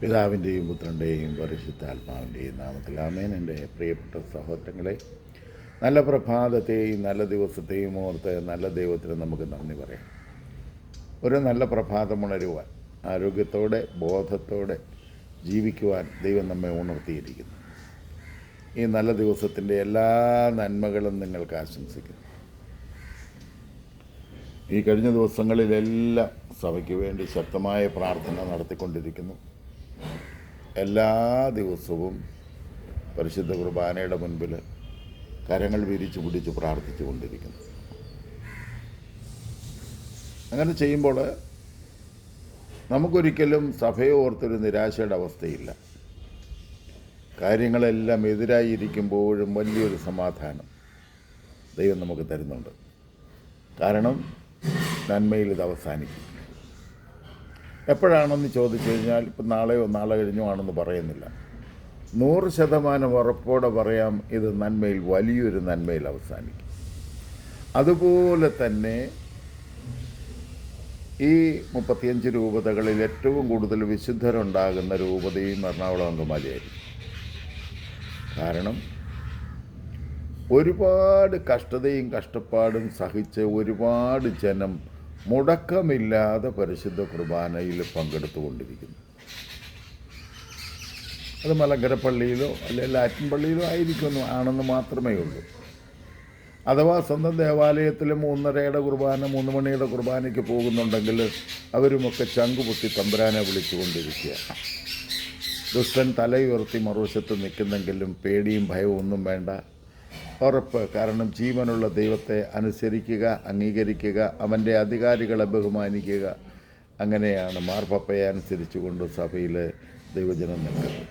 പിതാവിന്റെയും പുത്രന്റെയും പരിശുദ്ധാത്മാവിന്റെയും നാമത്തിൽ ആമേൻ. എന്റെ പ്രിയപ്പെട്ട സഹോദരങ്ങളെ നല്ല പ്രഭാതത്തെയും നല്ല ദിവസത്തെയും ഓർത്ത് നല്ല ദൈവത്തിന് നമുക്ക് നന്ദി പറയാം. ഒരു നല്ല പ്രഭാതം ഉണരുവാൻ ആരോഗ്യത്തോടെ ബോധത്തോടെ ജീവിക്കുവാൻ ദൈവം നമ്മെ ഉണർത്തിയിരിക്കുന്നു. ഈ നല്ല ദിവസത്തിന്റെ എല്ലാ നന്മകളും നിങ്ങൾക്ക് ആശംസിക്കുന്നു. ഈ കഴിഞ്ഞ ദിവസങ്ങളിലെല്ലാം സഭയ്ക്ക് വേണ്ടി ശക്തമായ പ്രാർത്ഥന നടത്തിക്കൊണ്ടിരിക്കുന്നു. എല്ലാ ദിവസവും പരിശുദ്ധ കുർബാനയുടെ മുൻപിൽ കരങ്ങൾ വിരിച്ചു പിടിച്ച് പ്രാർത്ഥിച്ചു കൊണ്ടിരിക്കുന്നു. അങ്ങനെ ചെയ്യുമ്പോൾ നമുക്കൊരിക്കലും സഭയെ ഓർത്തൊരു നിരാശയുടെ അവസ്ഥയില്ല. കാര്യങ്ങളെല്ലാം എതിരായിരിക്കുമ്പോഴും വലിയൊരു സമാധാനം ദൈവം നമുക്ക് തരുന്നുണ്ട്. കാരണം നന്മയിൽ ഇത് അവസാനിക്കും എപ്പോഴാണെന്ന് ചോദിച്ചു കഴിഞ്ഞാൽ ഇപ്പം നാളെയോ നാളെ കഴിഞ്ഞോ ആണെന്ന് പറയുന്നില്ല. നൂറ് ശതമാനം ഉറപ്പോടെ പറയാം ഇത് നന്മയിൽ വലിയൊരു നന്മയിൽ അവസാനിക്കും. അതുപോലെ തന്നെ ഈ മുപ്പത്തിയഞ്ച് രൂപതകളിൽ ഏറ്റവും കൂടുതൽ വിശുദ്ധരുണ്ടാകുന്ന രൂപതയും എറണാകുളം അങ്കമാലിയായിരിക്കും. കാരണം ഒരുപാട് കഷ്ടതയും കഷ്ടപ്പാടും സഹിച്ച് ഒരുപാട് ജനം മുടക്കമില്ലാതെ പരിശുദ്ധ കുർബാനയിൽ പങ്കെടുത്തുകൊണ്ടിരിക്കുന്നു. അത് മലങ്കര പള്ളിയിലോ അല്ലെങ്കിൽ ലാറ്റിൻ പള്ളിയിലോ ആയിരിക്കുന്നു ആണെന്ന് മാത്രമേ ഉള്ളൂ. അഥവാ സ്വന്തം ദേവാലയത്തിൽ മൂന്നരയുടെ കുർബാന മൂന്ന് മണിയുടെ കുർബാനയ്ക്ക് പോകുന്നുണ്ടെങ്കിൽ അവരുമൊക്കെ ചങ്കുപൊട്ടി തമ്പുരാനെ വിളിച്ചുകൊണ്ടിരിക്കുക ദുഷ്ടൻ തലയുയർത്തി മറുവശത്ത് നിൽക്കുന്നെങ്കിലും പേടിയും ഭയവും ഒന്നും വേണ്ട. ഉറപ്പ് കാരണം ജീവനുള്ള ദൈവത്തെ അനുസരിക്കുക അംഗീകരിക്കുക അവന്റെ അധികാരികളെ ബഹുമാനിക്കുക. അങ്ങനെയാണ് മാർപ്പപ്പയെ അനുസരിച്ചുകൊണ്ട് സഭയിൽ ദൈവജനം നിൽക്കുന്നത്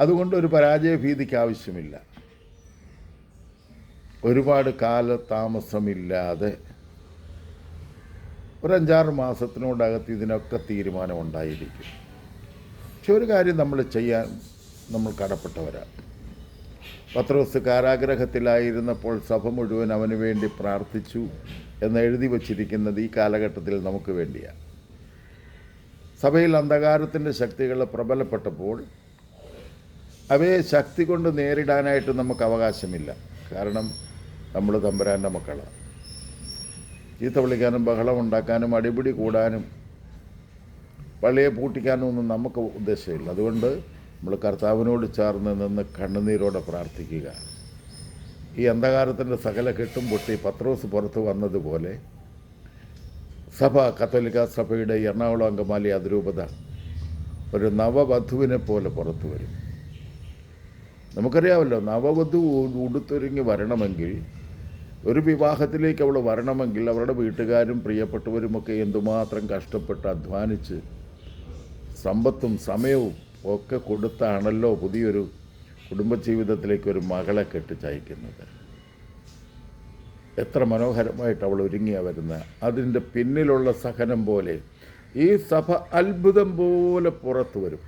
അതുകൊണ്ട് ഒരു പരാജയ ഭീതിക്ക് ആവശ്യമില്ല. ഒരുപാട് കാലതാമസമില്ലാതെ ഒരു അഞ്ചാറ് മാസത്തിനോടകത്ത് ഇതിനൊക്കെ തീരുമാനമുണ്ടായിരിക്കും. പക്ഷെ ഒരു കാര്യം നമ്മൾ ചെയ്യാൻ നമ്മൾ കടപ്പെട്ടവരാണ്. പത്രോസ് കാരാഗ്രഹത്തിലായിരുന്നപ്പോൾ സഭ മുഴുവൻ അവന് വേണ്ടി പ്രാർത്ഥിച്ചു എന്ന് എഴുതി വച്ചിരിക്കുന്നത് ഈ കാലഘട്ടത്തിൽ നമുക്ക് വേണ്ടിയാണ് സഭയിൽ അന്ധകാരത്തിന്റെ ശക്തികൾ പ്രബലപ്പെട്ടപ്പോൾ അവയെ ശക്തി കൊണ്ട് നേരിടാനായിട്ട് നമുക്ക് അവകാശമില്ല. കാരണം നമ്മൾ തമ്പുരാന്റെ മക്കളാണ് ചീത്ത വിളിക്കാനും ബഹളം ഉണ്ടാക്കാനും അടിപിടി കൂടാനും പള്ളിയെ പൂട്ടിക്കാനും ഒന്നും നമുക്ക് ഉദ്ദേശമില്ല. അതുകൊണ്ട് നമ്മൾ കർത്താവിനോട് ചേർന്ന് നിന്ന് കണ്ണുനീരോടെ പ്രാർത്ഥിക്കുക. ഈ അന്ധകാരത്തിന്റെ സകല കെട്ടും പൊട്ടി പത്രോസ് പുറത്ത് വന്നതുപോലെ സഭ കത്തോലിക്ക സഭയുടെ എറണാകുളം അങ്കമാലി അതിരൂപത ഒരു നവവധുവിനെ പോലെ പുറത്തു വരും. നമുക്കറിയാമല്ലോ നവവധു ഉടുത്തൊരുങ്ങി വരണമെങ്കിൽ ഒരു വിവാഹത്തിലേക്ക് അവൾ വരണമെങ്കിൽ അവരുടെ വീട്ടുകാരും പ്രിയപ്പെട്ടവരുമൊക്കെ എന്തുമാത്രം കഷ്ടപ്പെട്ട് അധ്വാനിച്ച് സമ്പത്തും സമയവും ഒക്കെ കൊടുത്താണല്ലോ പുതിയൊരു കുടുംബജീവിതത്തിലേക്ക് ഒരു മകളെ കെട്ടിച്ചയക്കുന്നത് എത്ര മനോഹരമായിട്ട് അവൾ ഒരുങ്ങിയാ വരുന്ന. അതിന്റെ പിന്നിലുള്ള സഹനം പോലെ ഈ സഭ അത്ഭുതം പോലെ പുറത്തു വരും.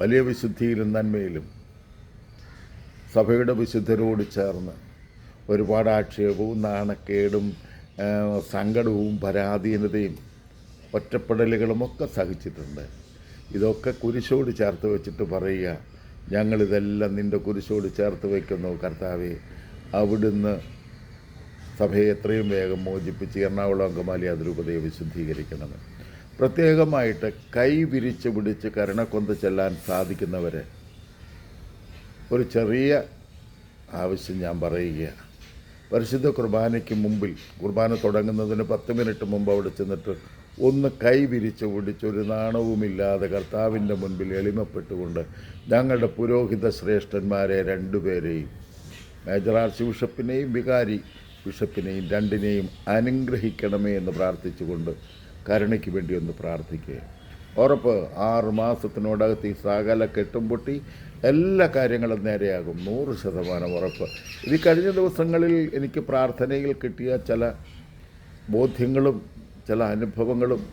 വലിയ വിശുദ്ധിയിലും നന്മയിലും സഭയുടെ വിശുദ്ധരോട് ചേർന്ന് ഒരുപാട് ആക്ഷേപവും നാണക്കേടും സങ്കടവും പരാധീനതയും ഒറ്റപ്പെടലുകളുമൊക്കെ സഹിച്ചിട്ടുണ്ട്. ഇതൊക്കെ കുരിശോട് ചേർത്ത് വെച്ചിട്ട് പറയുക. ഞങ്ങളിതെല്ലാം നിന്റെ കുരിശോട് ചേർത്ത് വയ്ക്കുന്നു കർത്താവെ. അവിടുന്ന് സഭയെ എത്രയും വേഗം മോചിപ്പിച്ച് എറണാകുളം അങ്കമാലി അതിരൂപതയെ വിശുദ്ധീകരിക്കണമെന്ന് പ്രത്യേകമായിട്ട് കൈ വിരിച്ച് പിടിച്ച് കരുണക്കൊന്ത് ചെല്ലാൻ സാധിക്കുന്നവരെ ഒരു ചെറിയ ആവശ്യം ഞാൻ പറയുകയാണ് പരിശുദ്ധ കുർബാനയ്ക്ക് മുമ്പിൽ കുർബാന തുടങ്ങുന്നതിന് പത്ത് മിനിറ്റ് മുമ്പ് അവിടെ ചെന്നിട്ട് ഒന്ന് കൈ പിടിച്ചൊരു പിടിച്ച് ഒരു നാണവുമില്ലാതെ കർത്താവിന്റെ മുൻപിൽ എളിമപ്പെട്ടുകൊണ്ട് ഞങ്ങളുടെ പുരോഹിത ശ്രേഷ്ഠന്മാരെ രണ്ടുപേരെയും മേജർ ആർച്ച് ബിഷപ്പിനെയും വികാരി ബിഷപ്പിനെയും രണ്ടിനെയും അനുഗ്രഹിക്കണമേ എന്ന് പ്രാർത്ഥിച്ചുകൊണ്ട് കരുണയ്ക്ക് വേണ്ടി ഒന്ന് പ്രാർത്ഥിക്കുക ഉറപ്പ് ആറ് മാസത്തിനോടകത്ത് ഈ സകല കെട്ടും പൊട്ടി എല്ലാ കാര്യങ്ങളും നേരെയാകും. നൂറ് ശതമാനം ഉറപ്പ്. ഇത് കഴിഞ്ഞ ദിവസങ്ങളിൽ എനിക്ക് പ്രാർത്ഥനയിൽ കിട്ടിയ ചില ബോധ്യങ്ങളും ചില അനുഭവങ്ങളും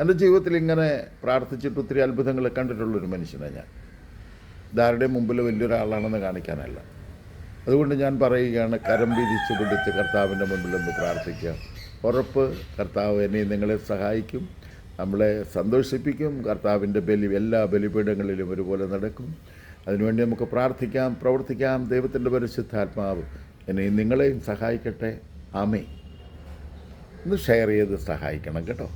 എന്റെ ജീവിതത്തിൽ ഇങ്ങനെ പ്രാർത്ഥിച്ചിട്ട് ഒത്തിരി അത്ഭുതങ്ങൾ കണ്ടിട്ടുള്ളൊരു മനുഷ്യനാണ് ഞാൻ. ഇതാരുടെയും മുമ്പിൽ വലിയൊരാളാണെന്ന് കാണിക്കാനല്ല. അതുകൊണ്ട് ഞാൻ പറയുകയാണ് കരം വിരിച്ച് പിടിച്ച് കർത്താവിന്റെ മുമ്പിൽ ഒന്ന് പ്രാർത്ഥിക്കുക. ഉറപ്പ് കർത്താവ് എന്നെ നിങ്ങളെ സഹായിക്കും നമ്മളെ സന്തോഷിപ്പിക്കും കർത്താവിന്റെ ബലി എല്ലാ ബലിപീഠങ്ങളിലും ഒരുപോലെ നടക്കും. അതിനുവേണ്ടി നമുക്ക് പ്രാർത്ഥിക്കാം പ്രവർത്തിക്കാം. ദൈവത്തിന്റെ പരിശുദ്ധാത്മാവ് എന്നെയും നിങ്ങളെയും സഹായിക്കട്ടെ. ആമേ ഒന്ന് ഷെയർ ചെയ്ത് സഹായിക്കണം കേട്ടോ.